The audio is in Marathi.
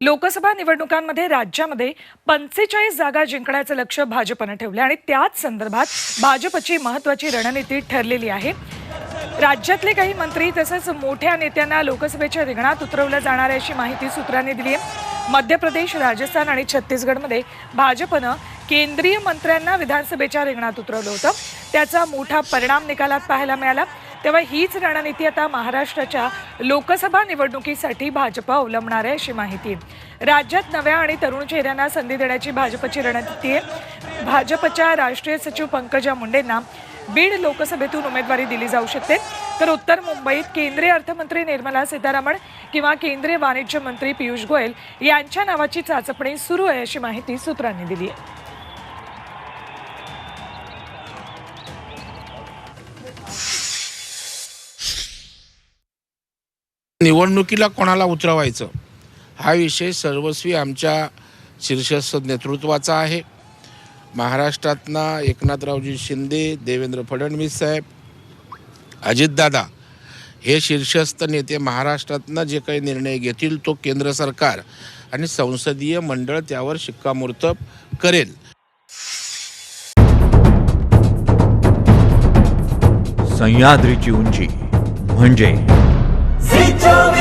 लोकसभा निवडणुकांमध्ये राज्यामध्ये पंचेचाळीस जागा जिंकण्याचं लक्ष भाजपनं ठेवलं आणि त्याच संदर्भात भाजपची महत्वाची रणनीती ठरलेली आहे. राज्यातले काही मंत्री तसंच मोठ्या नेत्यांना लोकसभेच्या रिंगणात उतरवलं जाणार आहे अशी माहिती सूत्रांनी दिली आहे. मध्य प्रदेश राजस्थान आणि छत्तीसगडमध्ये भाजपनं केंद्रीय मंत्र्यांना विधानसभेच्या रिंगणात उतरवलं होतं. त्याचा मोठा परिणाम निकालात पाहायला मिळाला. तेव्हा हीच रणनीती आता महाराष्ट्राच्या लोकसभा निवडणुकीसाठी भाजप अवलंबणार आहे अशी माहिती. आहे राज्यात नव्या आणि तरुण चेहऱ्यांना संधी देण्याची भाजपची रणनीती आहे. भाजपच्या राष्ट्रीय सचिव पंकजा मुंडेंना बीड लोकसभेतून उमेदवारी दिली जाऊ शकते. तर उत्तर मुंबईत केंद्रीय अर्थमंत्री निर्मला सीतारामन किंवा केंद्रीय वाणिज्य मंत्री पियुष गोयल यांच्या नावाची चाचपणी सुरू आहे अशी माहिती सूत्रांनी दिली आहे. निवडणुकीला कोणाला उतरवायचं? हा विषय सर्वस्वी आमच्या शीर्षस्थ नेतृत्वाचा आहे. महाराष्ट्रातना एकनाथरावजी शिंदे देवेंद्र फडणवीस साहेब अजितदादा हे शीर्षस्थ नेते महाराष्ट्रातनं जे काही निर्णय घेतील तो केंद्र सरकार आणि संसदीय मंडळ त्यावर शिक्कामोर्तब करेल. सह्याद्रीची उंची म्हणजे Si